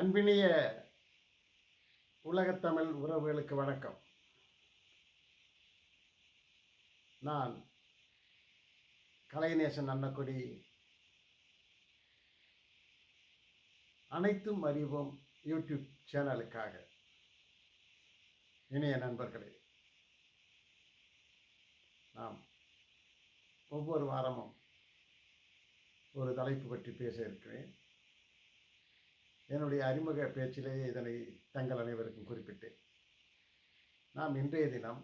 அன்பினிய உலகத்தமிழ் உறவுகளுக்கு வணக்கம். நான் கலைநேசன் அன்னக்குடி. அனைத்தும் அறிவோம் யூடியூப் சேனலுக்காக. இணைய நண்பர்களே நாம் ஒவ்வொரு வாரமும் ஒரு தலைப்பு பற்றி பேச இருக்கிறேன். என்னுடைய அறிமுக பேச்சிலேயே இதனை தங்கள் அனைவருக்கும் குறிப்பிட்டேன். நாம் இன்றைய தினம்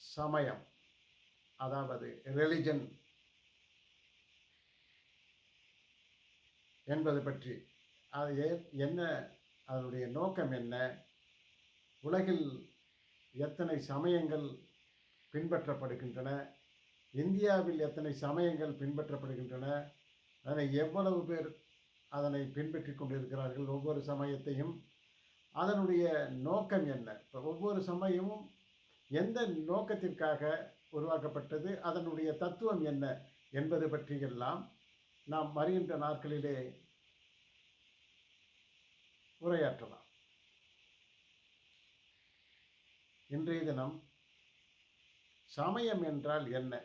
சமயம் அதாவது ரிலிஜன் என்பது பற்றி அது என்ன அதனுடைய நோக்கம் என்ன உலகில் எத்தனை சமயங்கள் பின்பற்றப்படுகின்றன இந்தியாவில் எத்தனை சமயங்கள் பின்பற்றப்படுகின்றன அதனை எவ்வளவு பேர் அதனை பின்பற்றி கொண்டிருக்கிறார்கள் ஒவ்வொரு சமயத்தையும். அதனுடைய நோக்கம் என்ன? இப்போ ஒவ்வொரு சமயமும் எந்த நோக்கத்திற்காக உருவாக்கப்பட்டது? அதனுடைய தத்துவம் என்ன என்பது பற்றியெல்லாம் நாம் வருகின்ற நாட்களிலே உரையாற்றலாம். இன்றைய தினம் சமயம் என்றால் என்ன?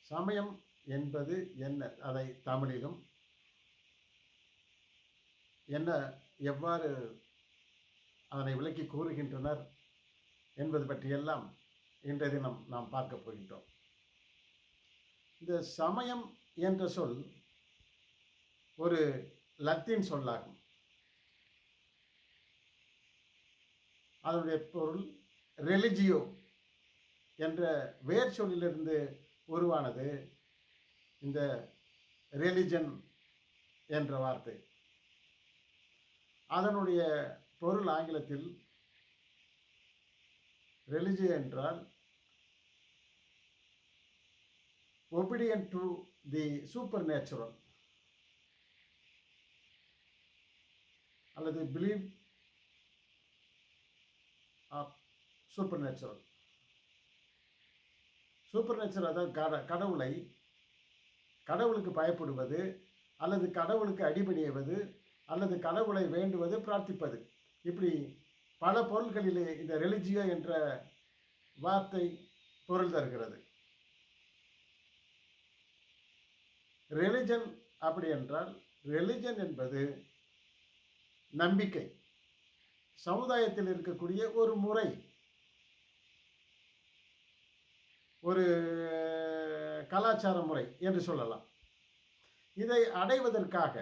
சமயம் என்பது என்ன? அதை தமிழிலும் என்ன எவ்வாறு அதனை விளக்கி கூறுகின்றனர் என்பது பற்றியெல்லாம் இன்றைய தினம் நாம் பார்க்க போகின்றோம். இந்த சமயம் என்ற சொல் ஒரு லத்தீன் சொல்லாகும். அதனுடைய பொருள் ரெலிஜியோ என்ற வேர் சொல்லிலிருந்து உருவானது. இந்த ரிலிஜன் என்ற வார்த்தை. அதனுடைய பொருள் ஆங்கிலத்தில் ரெலிஜியோ என்றால் obedience to the supernatural அல்லது belief of supernatural supernatural அதாவது கட கடவுளை கடவுளுக்கு பயப்படுவது அல்லது கடவுளுக்கு அடிபணியவது அல்லது கடவுளை வேண்டுவது பிரார்த்திப்பது. இப்படி பல பொருள்களிலே இந்த ரெலிஜியோ என்ற வார்த்தை பொருள் தருகிறது. ரெலிஜன் அப்படி என்றால் ரெலிஜன் என்பது நம்பிக்கை. சமுதாயத்தில் இருக்கக்கூடிய ஒரு முறை. ஒரு கலாச்சார முறை என்று சொல்லலாம். இதை அடைவதற்காக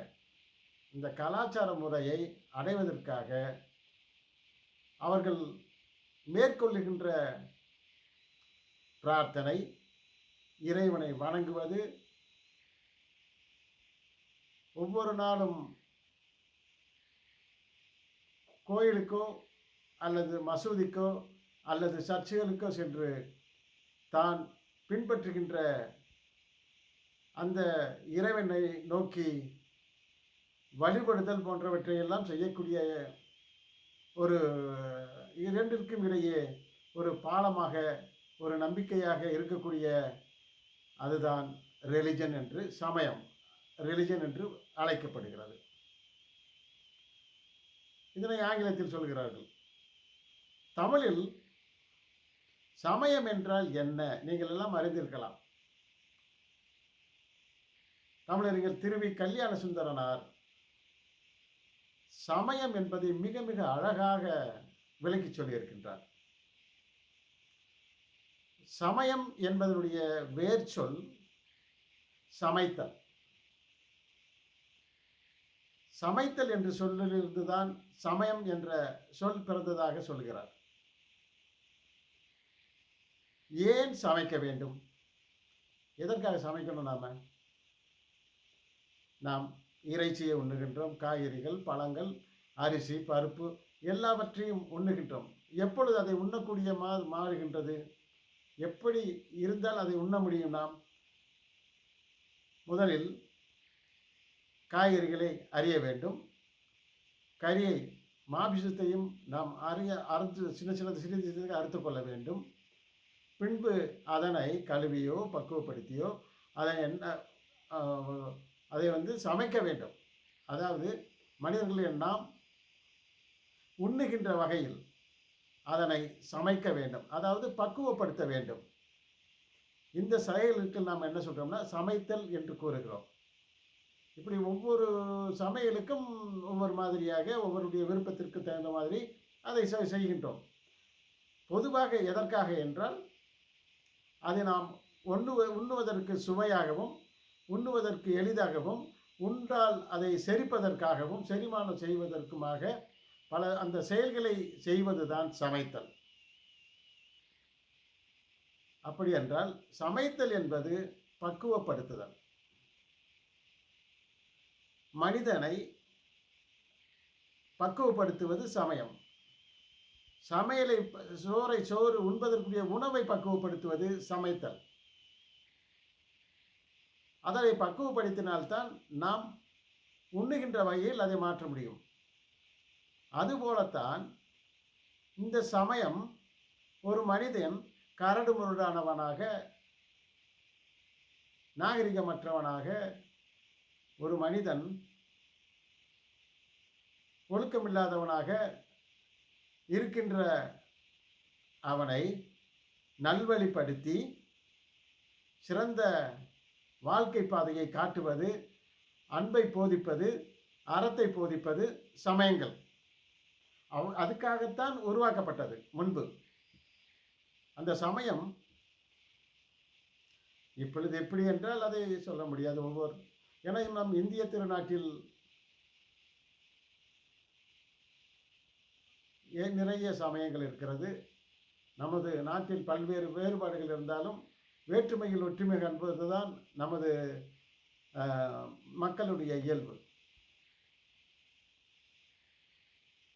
இந்த கலாச்சார முறையை அடைவதற்காக அவர்கள் மேற்கொள்ளுகின்ற பிரார்த்தனை இறைவனை வணங்குவது ஒவ்வொரு நாளும் கோயிலுக்கோ அல்லது மசூதிக்கோ அல்லது சர்ச்சுகளுக்கோ சென்று தான் பின்பற்றுகின்ற அந்த இறைவனை நோக்கி வழிபடுதல் போன்றவற்றையெல்லாம் செய்யக்கூடிய ஒரு இரண்டிற்கும் இடையே ஒரு பாலமாக ஒரு நம்பிக்கையாக இருக்கக்கூடிய அதுதான் ரிலிஜன் என்று சமயம். ரிலிஜன் என்று அழைக்கப்படுகிறது. இதனை ஆங்கிலத்தில் சொல்கிறார்கள். தமிழில் சமயம் என்றால் என்ன? நீங்கள் எல்லாம் அறிந்திருக்கலாம். தமிழறிஞர் திருவி கல்யாண சுந்தரனார் சமயம் என்பதை மிக மிக அழகாக விளக்கி சொல்லியிருக்கின்றார். சமயம் என்பதனுடைய வேர் சொல் சமைத்தல். சமைத்தல் என்று சொல்லிலிருந்து தான் சமயம் என்ற சொல் பிறந்ததாக சொல்கிறார். ஏன் சமைக்க வேண்டும்? எதற்காக சமைக்கணும் நாம? நாம் இறைச்சியை உண்ணுகின்றோம் காய்கறிகள் பழங்கள் அரிசி பருப்பு எல்லாவற்றையும் உண்ணுகின்றோம். எப்பொழுது அதை உண்ணக்கூடிய மா மாறுகின்றது? எப்படி இருந்தால் அதை உண்ண முடியும் நாம்? முதலில் காய்கறிகளை அறிய வேண்டும். கறியை மாபிசத்தையும் நாம் அறிய அறுத்து சின்ன சின்ன சிறிது சிறிது அறுத்து கொள்ள வேண்டும். பின்பு அதனை கழுவியோ பக்குவப்படுத்தியோ அதை என்ன அதை வந்து சமைக்க வேண்டும். அதாவது மனிதர்கள் நாம் உண்ணுகின்ற வகையில் அதனை சமைக்க வேண்டும். அதாவது பக்குவப்படுத்த வேண்டும். இந்த செயலுக்கு நாம் என்ன சொல்கிறோம்னா சமைத்தல் என்று கூறுகிறோம். இப்படி ஒவ்வொரு சமையலுக்கும் ஒவ்வொரு மாதிரியாக ஒவ்வொருடைய விருப்பத்திற்கு தகுந்த மாதிரி அதை செ- செய்கின்றோம். பொதுவாக எதற்காக என்றால் அதை நாம் உண்ணுவ உண்ணுவதற்கு சுவையாகவும் உண்ணுவதற்கு எளிதாகவும் உண்டால் அதை செரிப்பதற்காகவும் செரிமானம் செய்வதற்குமாக பல அந்த செயல்களை செய்வதுதான் சமைத்தல். அப்படி என்றால் சமைத்தல் என்பது பக்குவப்படுத்துதல். மனிதனை பக்குவப்படுத்துவது சமயம். சமையலை சோறை சோறு உண்பதற்குரிய உணவை பக்குவப்படுத்துவது சமைத்தல். அதனை பக்குவப்படுத்தினால்தான் நாம் உண்ணுகின்ற வகையில் அதை மாற்ற முடியும். அதுபோலத்தான் இந்த சமயம் ஒரு மனிதன் கரடு முரடானவனாக நாகரிகமற்றவனாக ஒரு மனிதன் ஒழுக்கமில்லாதவனாக இருக்கின்ற அவனை நல்வழிப்படுத்தி சிறந்த வாழ்க்கை பாதையை காட்டுவது அன்பை போதிப்பது அறத்தை போதிப்பது சமயங்கள். அவ் அதுக்காகத்தான் உருவாக்கப்பட்டது முன்பு. அந்த சமயம் இப்பொழுது எப்படி என்றால் அதை சொல்ல முடியாது ஒவ்வொரு ஏன்னா நம் இந்திய திருநாட்டில் நிறைய சமயங்கள் இருக்கிறது? நமது நாட்டில் பல்வேறு வேறுபாடுகள் இருந்தாலும் வேற்றுமையில் ஒற்றுமை காண்பதுதான் நமது மக்களுடைய இயல்பு.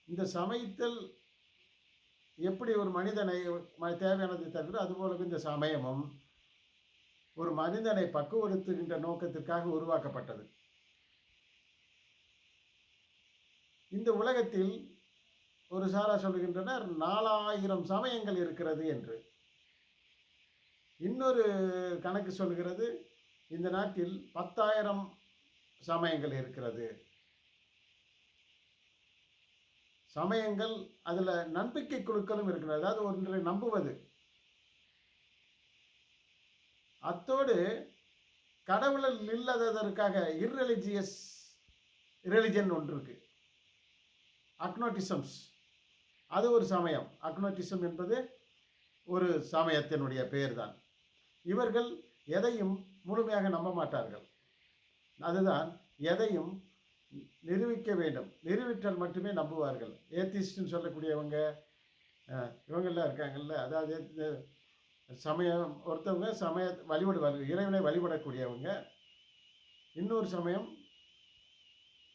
இந்த சமைத்தல் எப்படி ஒரு மனிதனை ம- தேவையானதை தருகிறோ அதுபோல இந்த சமயமும் ஒரு மனிதனை பக்குவடுத்துகின்ற நோக்கத்திற்காக உருவாக்கப்பட்டது. இந்த உலகத்தில் ஒரு சாரா சொல்கின்றனர் நாலாயிரம் சமயங்கள் இருக்கிறது என்று. இன்னொரு கணக்கு சொல்கிறது இந்த நாட்டில் பத்தாயிரம் சமயங்கள் இருக்கிறது. சமயங்கள் அதில் நம்பிக்கை குழுக்களும் இருக்கிறது. அதாவது ஒன்றை நம்புவது. அத்தோடு கடவுளில் இல்லாததற்காக இர்ரெலிஜியஸ் ரிலிஜன் ஒன்று இருக்கு. அக்னோட்டிசம்ஸ் அது ஒரு சமயம். அக்னோட்டிசம் என்பது ஒரு சமயத்தினுடைய பெயர்தான். இவர்கள் எதையும் முழுமையாக நம்ப மாட்டார்கள். அதுதான் எதையும் நிரூபிக்க வேண்டும். நிரூபித்தால் மட்டுமே நம்புவார்கள். ஏத்திஸ்ட்னு சொல்லக்கூடியவங்க இவங்கெல்லாம் இருக்காங்கல்ல. அதாவது சமயம் ஒருத்தவங்க சமய வழிபடுவார்கள். இறைவனை வழிபடக்கூடியவங்க. இன்னொரு சமயம்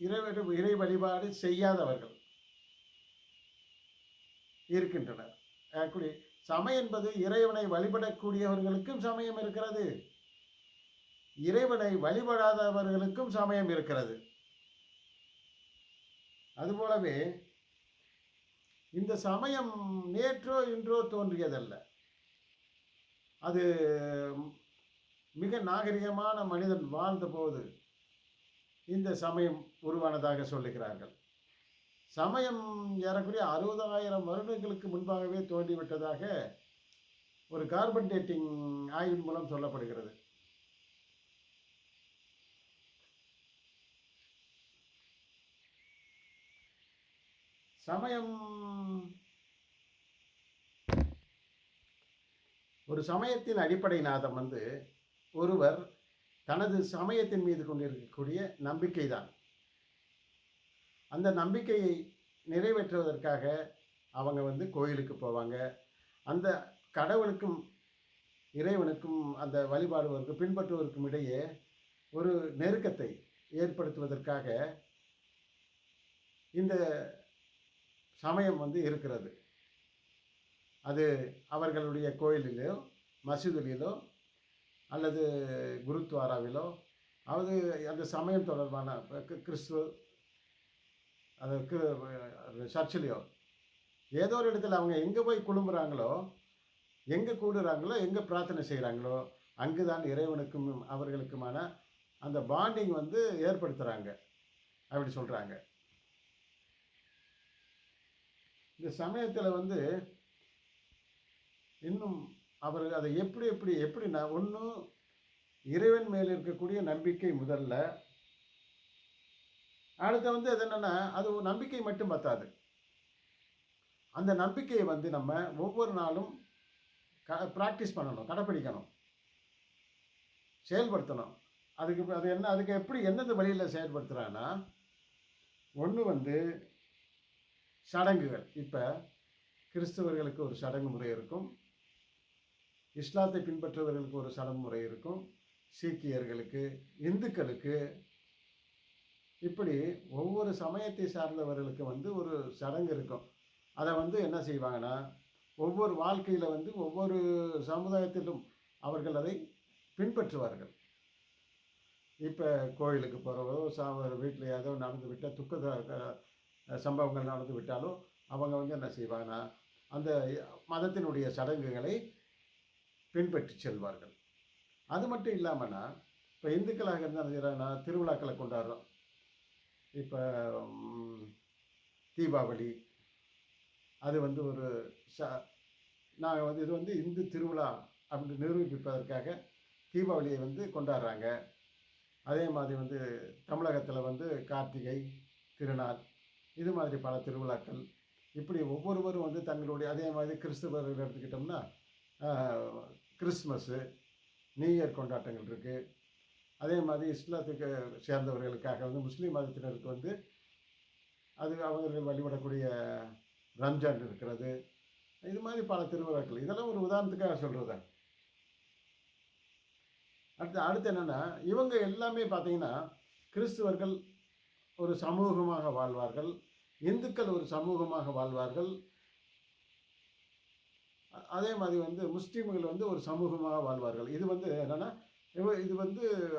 இறை இறை வழிபாடு செய்யாதவர்கள் இருக்கின்றனர். ஆக்சுவலி சமயம் என்பது இறைவனை வழிபடக்கூடியவர்களுக்கும் சமயம் இருக்கிறது. இறைவனை வழிபடாதவர்களுக்கும் சமயம் இருக்கிறது. அதுபோலவே இந்த சமயம் நேற்றோ இன்றோ தோன்றியதல்ல. அது மிக நாகரிகமான மனிதன் வாழ்ந்தபோது இந்த சமயம் உருவானதாக சொல்லுகிறார்கள். சமயம் ஏறக்குறைய அறுபதாயிரம் வருடங்களுக்கு முன்பாகவே தோன்றிவிட்டதாக ஒரு கார்பன் டேட்டிங் ஆய்வின் மூலம் சொல்லப்படுகிறது. சமயம் ஒரு சமயத்தின் அடிப்படை நாதம் வந்து ஒருவர் தனது சமயத்தின் மீது கொண்டிருக்கக்கூடிய நம்பிக்கை தான் அந்த நம்பிக்கையை நிறைவேற்றுவதற்காக அவங்க வந்து கோயிலுக்கு போவாங்க. அந்த கடவுளுக்கும் இறைவனுக்கும் அந்த வழிபாடுவதற்கும் பின்பற்றுவதற்கும் இடையே ஒரு நெருக்கத்தை ஏற்படுத்துவதற்காக இந்த சமயம் வந்து இருக்கிறது. அது அவர்களுடைய கோயிலிலோ மசூதிலோ அல்லது குருத்வாராவிலோ அது அந்த சமயம் தொடர்பான கிறிஸ்துவ அது சர்ச்சிலையோ ஏதோ ஒரு இடத்துல அவங்க எங்கே போய் குழும்புறாங்களோ எங்கே கூடுறாங்களோ எங்கே பிரார்த்தனை செய்கிறாங்களோ அங்கு தான் இறைவனுக்கும் அவர்களுக்குமான அந்த பாண்டிங் வந்து ஏற்படுத்துகிறாங்க அப்படி சொல்கிறாங்க இந்த சமயத்தில் வந்து இன்னும் அவர்கள் அதை எப்படி எப்படி எப்படின்னா ஒன்று இறைவன் மேல் இருக்கக்கூடிய நம்பிக்கை முதல்ல அடுத்து வந்து அது என்னென்னா அது ஒரு நம்பிக்கை மட்டும் பத்தாது. அந்த நம்பிக்கையை வந்து நம்ம ஒவ்வொரு நாளும் க ப்ராக்டிஸ் பண்ணணும் கடைப்பிடிக்கணும். செயல்படுத்தணும். அதுக்கு அது என்ன அதுக்கு எப்படி எந்தெந்த வழியில் செயல்படுத்துகிறான்னா ஒன்று வந்து சடங்குகள். இப்போ கிறிஸ்தவர்களுக்கு ஒரு சடங்கு முறை இருக்கும். இஸ்லாத்தை பின்பற்றுவர்களுக்கு ஒரு சடங்கு முறை இருக்கும். சீக்கியர்களுக்கு இந்துக்களுக்கு இப்படி ஒவ்வொரு சமயத்தை சார்ந்தவர்களுக்கு வந்து ஒரு சடங்கு இருக்கும். அதை வந்து என்ன செய்வாங்கன்னா ஒவ்வொரு வாழ்க்கையில் வந்து ஒவ்வொரு சமுதாயத்திலும் அவர்கள் அதை பின்பற்றுவார்கள். இப்போ கோயிலுக்கு போகிறவோ சா வீட்டில் ஏதோ நடந்து விட்டால் துக்க சம்பவங்கள் நடந்து விட்டாலும் அவங்க வந்து என்ன செய்வாங்கன்னா அந்த மதத்தினுடைய சடங்குகளை பின்பற்றி செல்வார்கள். அது மட்டும் இல்லாமல்னா இப்போ இந்துக்களாக இருந்தால் என்ன செய்கிறாங்கன்னா திருவிழாக்களை கொண்டாடுறோம். இப்போ தீபாவளி அது வந்து ஒரு ச நாங்கள் வந்து இது வந்து இந்து திருவிழா அப்படின்னு நிரூபிப்பதற்காக தீபாவளியை வந்து கொண்டாடுறாங்க. அதே மாதிரி வந்து தமிழகத்தில் வந்து கார்த்திகை திருநாள் இது மாதிரி பல திருவிழாக்கள். இப்படி ஒவ்வொருவரும் வந்து தங்களுடைய அதே மாதிரி கிறிஸ்துவர்கள் எடுத்துக்கிட்டோம்னா கிறிஸ்மஸ்ஸு நியூ இயர் கொண்டாட்டங்கள் இருக்குது அதே மாதிரி இஸ்லாத்துக்கு சேர்ந்தவர்களுக்காக வந்து முஸ்லீம் மதத்தினருக்கு வந்து அது அவர்கள் வழிபடக்கூடிய ரம்ஜான் இருக்கிறது. இது மாதிரி பல திருவிழாக்கள். இதெல்லாம் ஒரு உதாரணத்துக்காக சொல்கிறது அடுத்து அடுத்து என்னென்னா இவங்க எல்லாமே பார்த்தீங்கன்னா கிறிஸ்துவர்கள் ஒரு சமூகமாக வாழ்வார்கள். இந்துக்கள் ஒரு சமூகமாக வாழ்வார்கள். அதே மாதிரி வந்து முஸ்லீம்கள் வந்து ஒரு சமூகமாக வாழ்வார்கள். இது வந்து என்னென்னா இது வந்து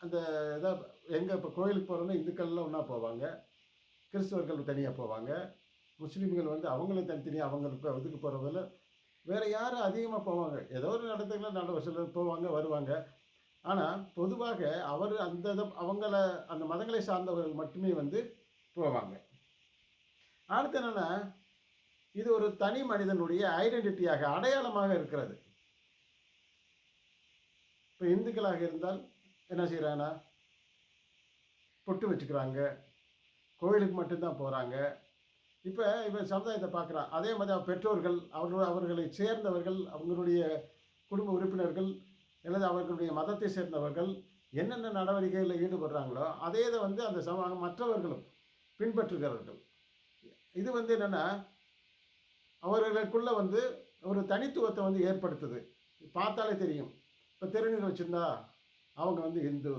அந்த இதை எங்கே இப்போ கோயிலுக்கு போகிறோன்னா இந்துக்கள்லாம் ஒன்றா போவாங்க. கிறிஸ்துவர்கள் தனியாக போவாங்க. முஸ்லீம்கள் வந்து அவங்களும் தனித்தனியாக அவங்களுக்கு இதுக்கு போகிறதில்ல வேறு யாரும் அதிகமாக போவாங்க? ஏதோ ஒரு இடத்துக்குலாம் நல்ல சிலர் போவாங்க வருவாங்க. ஆனால் பொதுவாக அவர் அந்த இதை- அவங்கள அந்த மதங்களை சார்ந்தவர்கள் மட்டுமே வந்து போவாங்க. அடுத்து என்னென்னா இது ஒரு தனி மனிதனுடைய ஐடென்டிட்டியாக அடையாளமாக இருக்கிறது. இப்போ இந்துக்களாக இருந்தால் என்ன செய்கிறாங்கன்னா பொட்டு வச்சுக்கிறாங்க. கோயிலுக்கு மட்டும்தான் போகிறாங்க இப்போ இப்போ சமுதாயத்தை பார்க்குறான் அதே மாதிரி அவன் பெற்றோர்கள் அவர்கள் அவர்களை சேர்ந்தவர்கள் அவங்களுடைய குடும்ப உறுப்பினர்கள் அல்லது அவர்களுடைய மதத்தை சேர்ந்தவர்கள் என்னென்ன நடவடிக்கைகளில் ஈடுபடுறாங்களோ அதே இதை வந்து அந்த சம மற்றவர்களும் பின்பற்றுகிறார்கள் இது வந்து என்னென்னா அவர்களுக்குள்ளே வந்து ஒரு தனித்துவத்தை வந்து ஏற்படுத்துது. பார்த்தாலே தெரியும். இப்போ திருநீர் வச்சுருந்தா அவங்க வந்து இந்து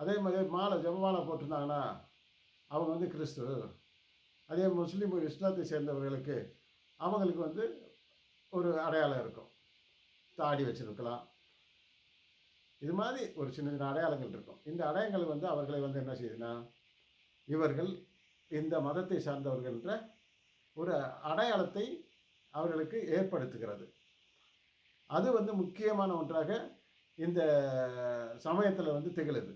அதே மாதிரி மாலை ஜெபமாலை போட்டிருந்தாங்கன்னா அவங்க வந்து கிறிஸ்து. அதே முஸ்லீம் இஸ்லாத்தை சேர்ந்தவர்களுக்கு அவங்களுக்கு வந்து ஒரு அடையாளம் இருக்கும். தாடி வச்சுருக்கலாம். இது மாதிரி ஒரு சின்ன சின்ன அடையாளங்கள் இருக்கும். இந்த அடையாளங்கள் வந்து அவர்களை வந்து என்ன செய்யுதுன்னா இவர்கள் இந்த மதத்தை சார்ந்தவர்கள்ன்ற ஒரு அடையாளத்தை அவர்களுக்கு ஏற்படுத்துகிறது. அது வந்து முக்கியமான ஒன்றாக இந்த சமயத்தில் வந்து திகழுது.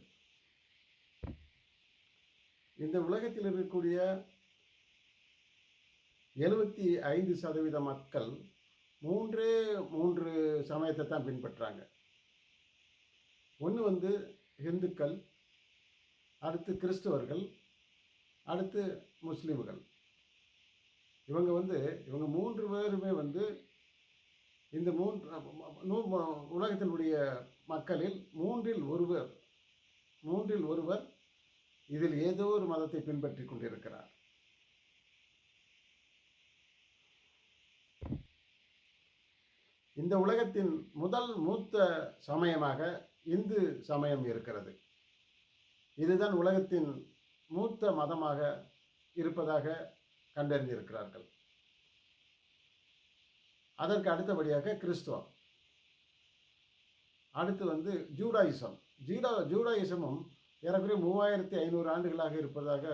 இந்த உலகத்தில் இருக்கக்கூடிய எழுபத்தி ஐந்து சதவீத மக்கள் மூன்றே மூன்று சமயத்தை தான் பின்பற்றுறாங்க ஒன்று வந்து இந்துக்கள் அடுத்து கிறிஸ்துவர்கள் அடுத்து முஸ்லீம்கள். இவங்க வந்து இவங்க மூன்று பேருமே வந்து இந்த மூன்று உலகத்தினுடைய மக்களில் மூன்றில் ஒருவர் மூன்றில் ஒருவர் இதில் ஏதோ ஒரு மதத்தை பின்பற்றி கொண்டிருக்கிறார். இந்த உலகத்தின் முதல் மூத்த சமயமாக இந்து சமயம் இருக்கிறது. இதுதான் உலகத்தின் மூத்த மதமாக இருப்பதாக கண்டறிந்திருக்கிறார்கள். அதற்கு அடுத்தபடியாக கிறிஸ்துவம். அடுத்து வந்து ஜூடாயிசம். ஜூடா ஜூடாயிசமும் ஏறக்குறைய மூவாயிரத்தி ஐநூறு ஆண்டுகளாக இருப்பதாக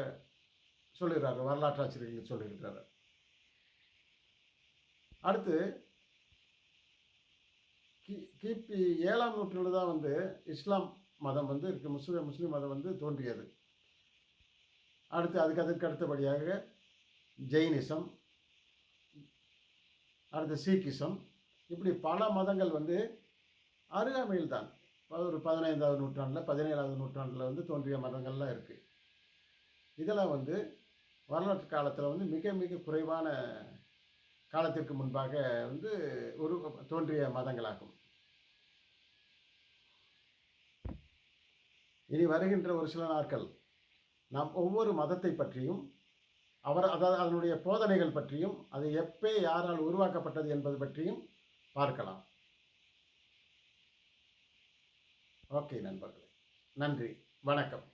சொல்லுகிறார்கள் வரலாற்றாசிரியர்கள் சொல்லுகிறார்கள் அடுத்து கி கிபி ஏழாம் நூற்றில் தான் வந்து இஸ்லாம் மதம் வந்து இருக்கு முஸ்லீம் முஸ்லீம் மதம் வந்து தோன்றியது. அடுத்து அதுக்கு அதற்கு அடுத்தபடியாக ஜெயினிசம் அடுத்து சீக்கிசம் இப்படி பல மதங்கள் வந்து அருகாமையில் தான் ஒரு பதினைந்தாவது நூற்றாண்டில் பதினேழாவது நூற்றாண்டில் வந்து தோன்றிய மதங்கள்லாம் இருக்குது இதெல்லாம் வந்து வரலாற்று காலத்தில் வந்து மிக மிக குறைவான காலத்திற்கு முன்பாக வந்து ஒரு தோன்றிய மதங்களாகும். இனி வருகின்ற ஒரு சில நாட்கள் நாம் ஒவ்வொரு மதத்தை பற்றியும் அவர் அதாவது அதனுடைய போதனைகள் பற்றியும் அது எப்பே யாரால் உருவாக்கப்பட்டது என்பது பற்றியும் பார்க்கலாம். ஓகே நண்பர்களே. நன்றி. வணக்கம்.